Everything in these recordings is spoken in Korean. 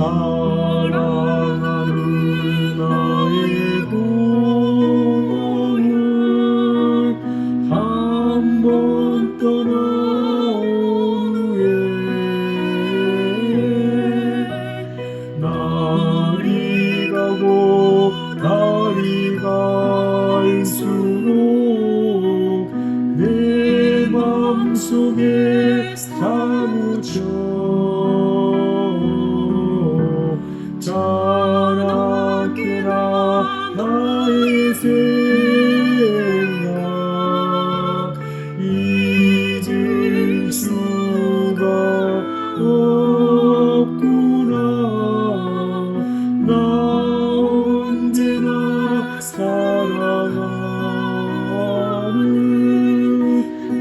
Oh.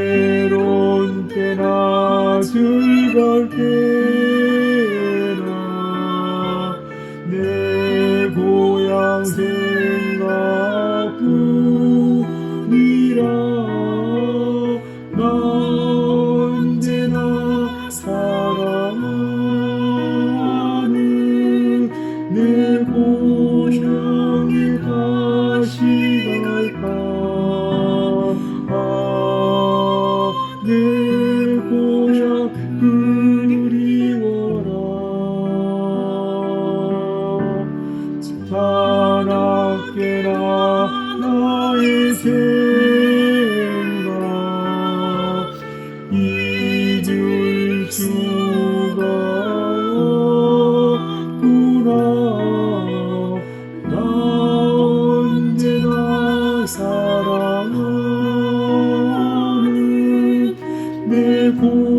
때론 꽤나 즐겁게 생각 잊을 수가 없구나 나 언제나 사랑하는 내 고.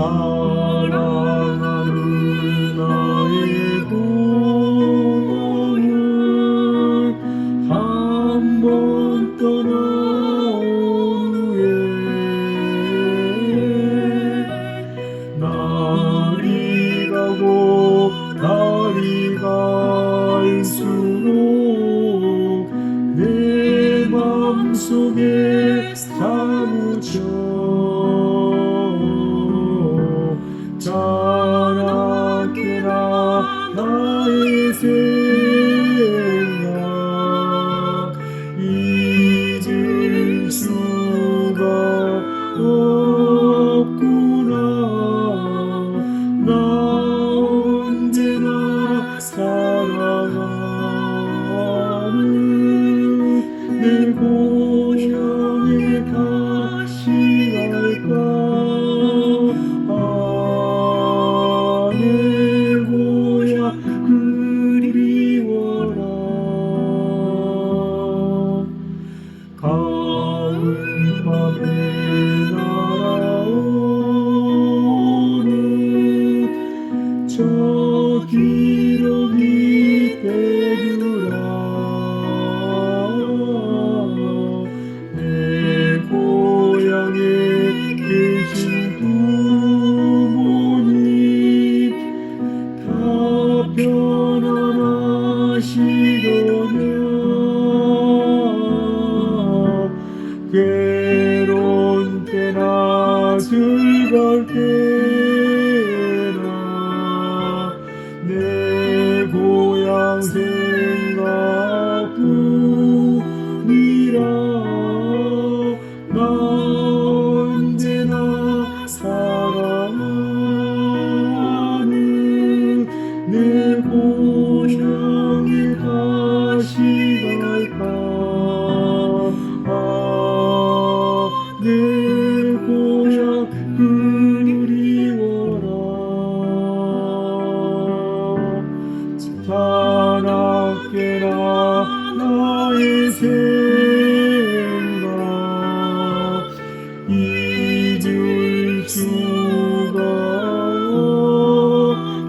사랑하는 나의 고모여 한 번 떠나온 후에 날이 가고 달이 갈수록 내 맘속에 Jesus. 저 기록이 되리라. 내 고향에 계신 부모님 다 변하시려면 괴로운 때나 즐거울 때 깨라 나의 생각 잊을 수가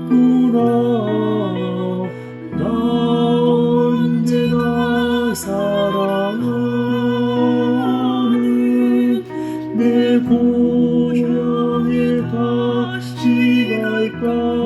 없구나. 나 언제나 사랑하는 내 고향에 다시 갈까?